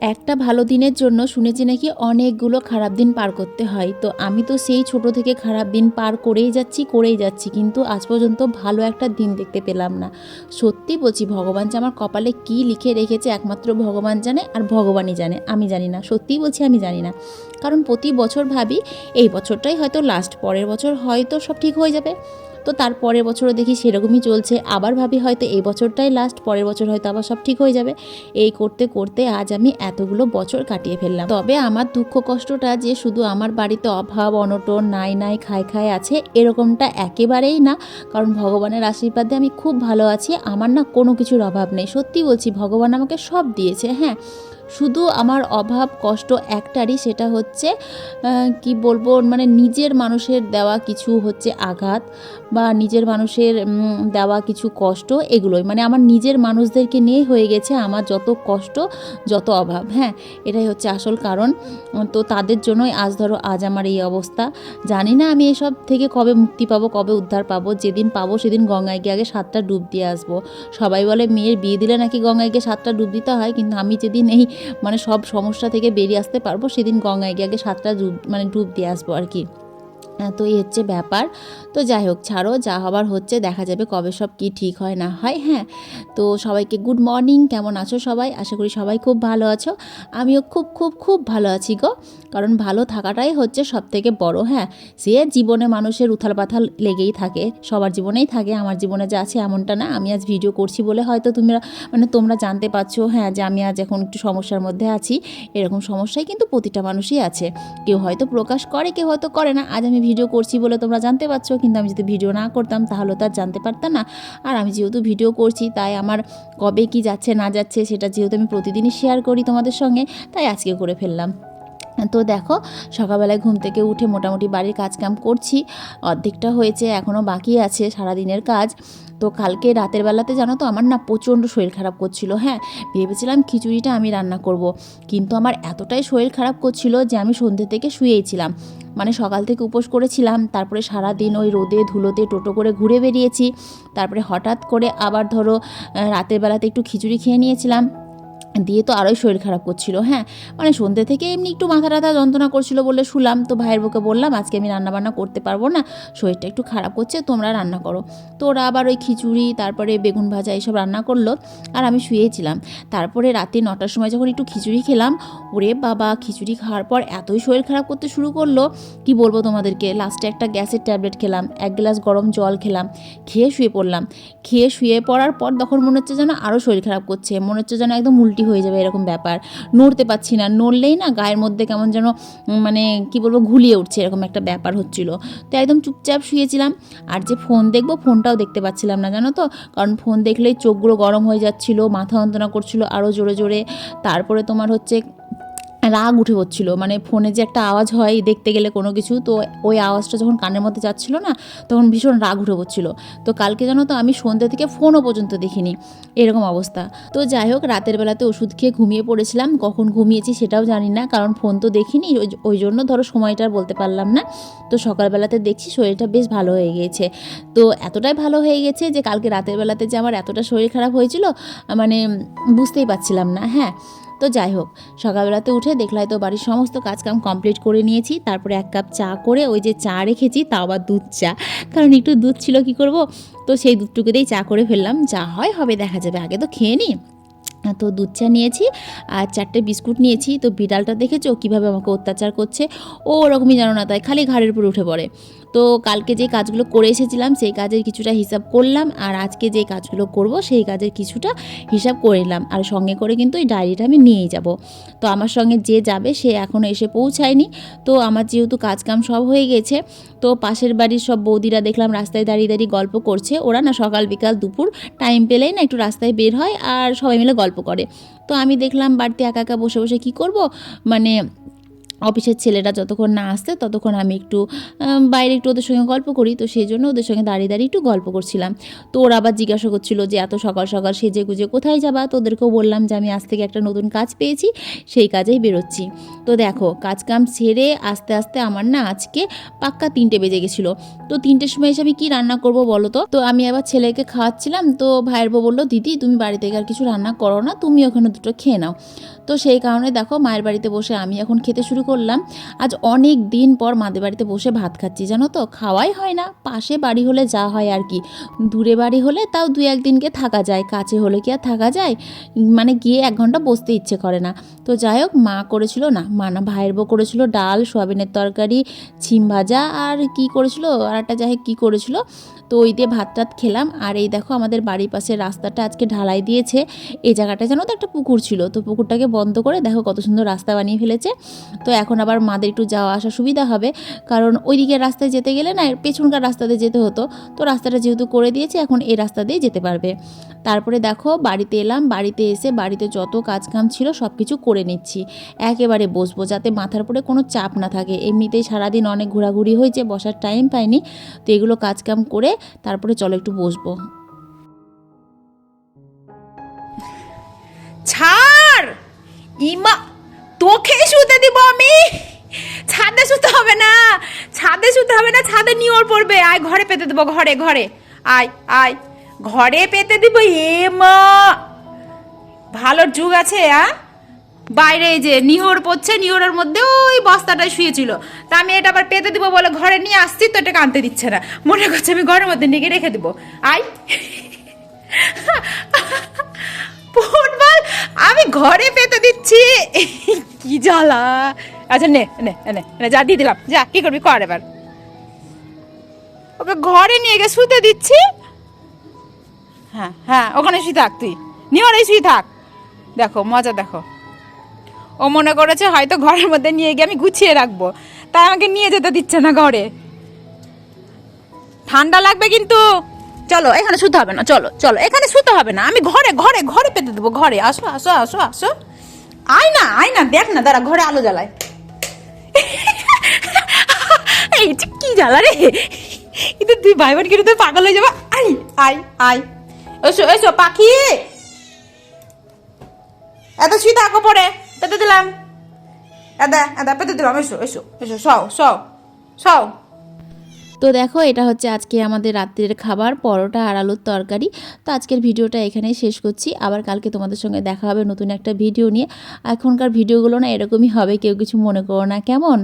একটা ভালো দিনের জন্য শুনেছি নাকি অনেকগুলো খারাপ দিন পার করতে হয়। তো আমি তো সেই ছোট থেকে খারাপ দিন পার করেই যাচ্ছি করেই যাচ্ছি। কিন্তু আজ পর্যন্ত ভালো একটা দিন দেখতে পেলাম না। সত্যি বলছি, ভগবান যে আমার কপালে কি লিখে রেখেছে একমাত্র ভগবান জানে আর ভগবানই জানে। আমি জানি না, সত্যিই বলছি আমি জানি না। কারণ প্রতি বছর ভাবি, এই বছরটাই হয়তো লাস্ট পরের বছর হয়তো সব ঠিক হয়ে যাবে। তো তার পরের বছরও দেখি সেরকমই চলছে। আবার ভাবি হয়তো এই বছরটাই লাস্ট পরের বছর হয়তো আবার সব ঠিক হয়ে যাবে। এই করতে করতে আজ আমি এতগুলো বছর কাটিয়ে ফেললাম। তবে আমার দুঃখ কষ্টটা যে শুধু আমার বাড়িতে অভাব, অনটন, নাই নাই, খায় খায় আছে, এরকমটা একেবারেই না। কারণ ভগবানের আশীর্বাদে আমি খুব ভালো আছি। আমার না কোনো কিছুর অভাব নেই। সত্যি বলছি, ভগবান আমাকে সব দিয়েছে হ্যাঁ। শুধু আমার অভাব, কষ্ট একটারই সেটা হচ্ছে কি বলব মানে নিজের মানুষের দেওয়া কিছু হচ্ছে আঘাত বা নিজের মানুষের দেওয়া কিছু কষ্ট, এগুলোই। মানে আমার নিজের মানুষদেরকে নিয়ে হয়ে গেছে আমার যত কষ্ট, যত অভাব। হ্যাঁ এটাই হচ্ছে আসল কারণ। তো তাদের জন্যই আজ ধরো, আজ আমার এই অবস্থা। জানি না আমি এসব থেকে কবে মুক্তি পাবো, কবে উদ্ধার পাবো। যেদিন পাবো সেদিন গঙ্গায় গিয়ে আগে সাতটা ডুব দিয়ে আসব। সবাই বলে, মেয়ের বিয়ে দিলে নাকি গঙ্গায় গিয়ে সাতটা ডুব দিতে হয়? কিন্তু আমি যেদিন এই মানে সব সমস্যা থেকে বেরিয়ে আসতে পারব, সেদিন গঙ্গায় গিয়ে আগে সাতটা মানে ডুব দিয়ে আসব আর কি। তো এই হচ্ছে ব্যাপার, তো যাই হোক, ছাড়ো, যা হবার হচ্ছে, দেখা যাবে কবে সব কি ঠিক হয়, না হয় হ্যাঁ। তো সবাইকে গুড মর্নিং, কেমন আছো সবাই? আশা করি সবাই খুব ভালো আছো। আমিও খুব খুব খুব ভালো আছি গো। কারণ ভালো থাকাটাই হচ্ছে সব থেকে বড় হ্যাঁ। সে জীবনে মানুষের উথাল পাথাল লেগেই থাকে, সবার জীবনেই থাকে, আমার জীবনে যা আছে এমনটা না। আমি আজ ভিডিও করছি বলে হয়তো তোমরা মানে তোমরা জানতে পারছ হ্যাঁ যে আমি আজ এখন একটু সমস্যার মধ্যে আছি, এরকম সমস্যাই কিন্তু প্রতিটা মানুষই আছে। কেউ হয়তো প্রকাশ করে, কেউ হয়তো করে না। আজ আমি ভিডিও করছি বলে তোমরা জানতে পারছ, কিন্তু আমি যদি ভিডিও না করতাম তাহলে তো আর জানতে পারতাম না। আর আমি যেহেতু ভিডিও করছি, তাই আমার কবে কি যাচ্ছে না যাচ্ছে সেটা যেহেতু আমি প্রতিদিনই শেয়ার করি তোমাদের সঙ্গে, তাই আজকে করে ফেললাম। তো দেখো, সকালবেলায় ঘুম থেকে উঠে মোটামুটি বাড়ির কাজকাম করছি, অর্ধেকটা হয়েছে এখনও বাকি আছে সারাদিনের কাজ। তো কালকে রাতের বেলাতে জানো তো আমার না প্রচণ্ড শরীর খারাপ করছিল হ্যাঁ ভেবেছিলাম খিচুড়িটা আমি রান্না করব। কিন্তু আমার এতটাই শরীর খারাপ করছিল যে আমি সন্ধ্যে থেকে শুয়েছিলাম। মানে সকাল থেকে উপোস করেছিলাম, তারপরে সারা দিন ওই রোদে ধুলোতে টোটো করে ঘুরে বেরিয়েছি। তারপরে হঠাৎ করে আবার ধরো রাতের বেলাতে একটু খিচুড়ি খেয়ে নিয়েছিলাম। দিয়ে তো আরোই শরীর খারাপ করছিল হ্যাঁ? মানে সন্ধ্যে থেকে এমনি একটু মাথা টাথা যন্ত্রণা করছিল বলে শুলাম। তো ভাইয়ের বউকে বললাম, আজকে আমি রান্না বান্না করতে পারব না, শরীরটা একটু খারাপ করছে, তোমরা রান্না করো। তো ওরা আবার ওই খিচুড়ি, তারপরে বেগুন ভাজা এইসব রান্না করল আর আমি শুয়েছিলাম। তারপরে রাতে নটার সময় যখন একটু খিচুড়ি খেলাম, ওরে বাবা, খিচুড়ি খাওয়ার পর এতই শরীর খারাপ করতে শুরু করল। কি বলব তোমাদেরকে লাস্টে একটা গ্যাসের ট্যাবলেট খেলাম, এক গ্লাস গরম জল খেলাম, খেয়ে শুয়ে পড়লাম। খেয়ে শুয়ে পড়ার পর তখন মনে হচ্ছে যেন আরও শরীর খারাপ করছে, মনে হচ্ছে যেন একদম উল্টি হয়ে যাবে, এরকম ব্যাপার। নড়তে পারছি না, নড়লেই না গায়ের মধ্যে কেমন যেন মানে কি বলব, ঘুলিয়ে উঠছে, এরকম একটা ব্যাপার হচ্ছিল। তো একদম চুপচাপ শুয়েছিলাম। আর যে ফোন দেখব, ফোনটাও দেখতে পাচ্ছিলাম না, জানো তো? কারণ ফোন দেখলেই চোখগুলো গরম হয়ে যাচ্ছিল, মাথা যন্ত্রণা করছিল আরও জোরে জোরে। তারপরে তোমার হচ্ছে রাগ উঠে হচ্ছিল মানে ফোনে যে একটা আওয়াজ হয় দেখতে গেলে কোনো কিছু, তো ওই আওয়াজটা যখন কানের মধ্যে যাচ্ছিল না, তখন ভীষণ রাগ উঠে হচ্ছিল তো কালকে জানো তো আমি সন্ধ্যে থেকে ফোনও পর্যন্ত দেখিনি, এরকম অবস্থা। তো যাই হোক, রাতের বেলাতে ওষুধ খেয়ে ঘুমিয়ে পড়েছিলাম। কখন ঘুমিয়েছি সেটাও জানি না, কারণ ফোন তো দেখিনি, ওই- জন্য ধরো সময়টা বলতে পারলাম না। তো সকালবেলাতে দেখছি শরীরটা বেশ ভালো হয়ে গিয়েছে। তো এতটাই ভালো হয়ে গেছে যে কালকে রাতের বেলাতে যে আমার এতটা শরীর খারাপ হয়েছিল মানে বুঝতেই পারছিলাম না হ্যাঁ। তো যাই হোক, সকালবেলাতে উঠে দেখলাই তো বাড়ির সমস্ত কাজকাম কমপ্লিট করে নিয়েছি। তারপরে এক কাপ চা করে ওই যে চা রেখেছি, তাও আবার দুধ চা। কারণ একটু দুধ ছিল কি করব? তো সেই দুধটুকুতেই চা করে ফেললাম। যা হয় হবে, দেখা যাবে। আগে তো খেয়ে নিই তো দুধ চা নিয়েছি আর চারটে বিস্কুট নিয়েছি। তো বিড়ালটা দেখেছ? কীভাবে আমাকে অত্যাচার করছে? ও ওরকমই জানো না তাই খালি ঘাড়ের উপর উঠে পড়ে। তো কালকে যে কাজগুলো করে এসেছিলাম, সেই কাজের কিছুটা হিসাব করলাম আর আজকে যে কাজগুলো করব, সেই কাজের কিছুটা হিসাব করে নিলাম। আর সঙ্গে করে কিন্তু এই ডায়েরিটা আমি নিয়েই যাব। তো আমার সঙ্গে যে যাবে, সে এখনও এসে পৌঁছায়নি। তো আমার যেহেতু কাজকাম সব হয়ে গেছে, তো পাশের বাড়ির সব বৌদিরা দেখলাম রাস্তায় দাঁড়িয়ে দাঁড়িয়ে গল্প করছে। ওরা না সকাল বিকাল দুপুর টাইম পেলেই না একটু রাস্তায় বের হয় আর সবাই মিলে গল্প করে। তো আমি দেখলাম বাড়িতে একা একা বসে বসে কি করব? মানে অফিসের ছেলেরা যতক্ষণ না আসতে ততক্ষণ আমি একটু বাইরে একটু ওদের সঙ্গে গল্প করি। তো সেই জন্য ওদের সঙ্গে দাঁড়িয়ে দাঁড়িয়ে একটু গল্প করছিলাম। তো ওরা আবার জিজ্ঞাসা করছিল যে, এত সকাল সকাল সেজে গুজে কোথায় যাবা? তো ওদেরকেও বললাম যে, আমি আজ থেকে একটা নতুন কাজ পেয়েছি, সেই কাজেই বেরোচ্ছি। তো দেখো কাজ কাম সেরে আস্তে আস্তে আমার না আজকে পাক্কা তিনটে বেজে গেছিল। তো তিনটের সময় এসে আমি কী রান্না করব বলো তো? তো আমি আবার ছেলেকে খাওয়াচ্ছিলাম। তো ভাইয়ের বউ বলল, দিদি, তুমি বাড়ি থেকে আর কিছু রান্না করো না, তুমি ওখানে দুটো খেয়ে নাও। তো সেই কারণে দেখো, মায়ের বাড়িতে বসে আমি এখন খেতে শুরু করলাম। আজ অনেক দিন পর মাদের বাড়িতে বসে ভাত খাচ্ছি, জানো তো? খাওয়াই হয় না। পাশে বাড়ি হলে যা হয় আর কি। দূরে বাড়ি হলে তাও দু একদিনকে থাকা যায়, কাছে হলে কি আর থাকা যায়? মানে গিয়ে এক ঘণ্টা বসতে ইচ্ছে করে না। তো যাই হোক, মা করেছিল না। মা না, ভাইয়ের বউ করেছিল ডাল, সোয়াবিনের তরকারি, ছিম ভাজা আর কি করেছিল? আর একটা যাই হোক, কী করেছিল? তো ওই দিয়ে ভাত টাত খেলাম। আর এই দেখো, আমাদের বাড়ির পাশে রাস্তাটা আজকে ঢালাই দিয়েছে। এই জায়গাটা জানো তো একটা পুকুর ছিল। তো পুকুরটাকে বন্ধ করে দেখো কত সুন্দর রাস্তা বানিয়ে ফেলেছে। তো এখন আবার মাদের একটু যাওয়া আসা সুবিধা হবে। কারণ ওই দিকের রাস্তায় যেতে গেলে না পেছনকার রাস্তাতে যেতে হতো। তো রাস্তাটা যেহেতু করে দিয়েছে, এখন এই রাস্তা দিয়ে যেতে পারবে। তারপরে দেখো, বাড়িতে এলাম। বাড়িতে এসে বাড়িতে যত কাজ কাম ছিল সব কিছু করে নিচ্ছি। একেবারে বসবো যাতে মাথার উপরে কোনো চাপ না থাকে। এমনিতেই সারাদিন অনেক ঘোরাঘুরি হয়েছে, বসার টাইম পাইনি। তো এগুলো কাজকাম করে তারপরে চলো একটু বসবো। ছাড়! ইমা, তোকে শুতে দিব আমি? ছাদে শুতে হবে না। ছাদে শুতে হবে না, ছাদে নিয়র পড়বে। আয়, ঘরে পেতে দেবো, ঘরে ঘরে। আয় আয়, ঘরে পেতে দিব এ মা। ভালো যুগ আছে, আ? বাইরে যে নিহর পড়ছে, নিহরের মধ্যে ওই বস্তাটায় শুয়েছিল। তা আমি এটা আবার পেতে দিব বলে ঘরে নিয়ে আসছি, তো এটাকে আনতে দিচ্ছে না। মনে করছে আমি ঘরের মধ্যে নিয়ে রেখে দেবো। ফুটবল আমি ঘরে পেতে দিচ্ছি। কি জ্বালা। আচ্ছা নে নে নে যা, দিয়ে দিলাম। যা, কি করবি, কর এবার। ওকে ঘরে নিয়ে গিয়ে শুতে দিচ্ছি। হ্যাঁ হ্যাঁ ওখানে শুয়ে থাক তুই। নিয়ে শুয়ে থাক। দেখো, মজা দেখো। ও মনে করেছে হয়তো ঘরের মধ্যে নিয়ে গিয়ে আমি গুছিয়ে রাখব। তাই আমাকে নিয়ে যেতে দিচ্ছে না ঘরে। ঠান্ডা লাগবে কিন্তু। চলো, এখানে শুতে হবে না, চলো চলো, এখানে শুতে হবে না। আমি ঘরে ঘরে ঘরে পেতে দেবো, ঘরে। আসো আসো আসো আসো। আয় না আয় না দেখ না, দাঁড়া, ঘরে আলো জ্বালায়। এই কি জ্বালা রে। কিন্তু তুই ভাই বোন কিন্তু তুই পাগল হয়ে যাব। আই আই আই। এসো এসো, পাখি। এত শুয়ে থাকো পরে। পেতে দিলাম এদা এদা পেতে দিলাম এসো এসো এসো সও সও সও তো দেখো এটা হচ্ছে আজকে আমাদের রাত্রের খাবার পরোটা আর আলুর তরকারি। তো আজকের ভিডিওটা এখানেই শেষ করছি। আবার কালকে তোমাদের সঙ্গে দেখা হবে নতুন একটা ভিডিও নিয়ে। এখনকার ভিডিওগুলো না এরকমই হবে কেউ কিছু মনে করো না। কেমন?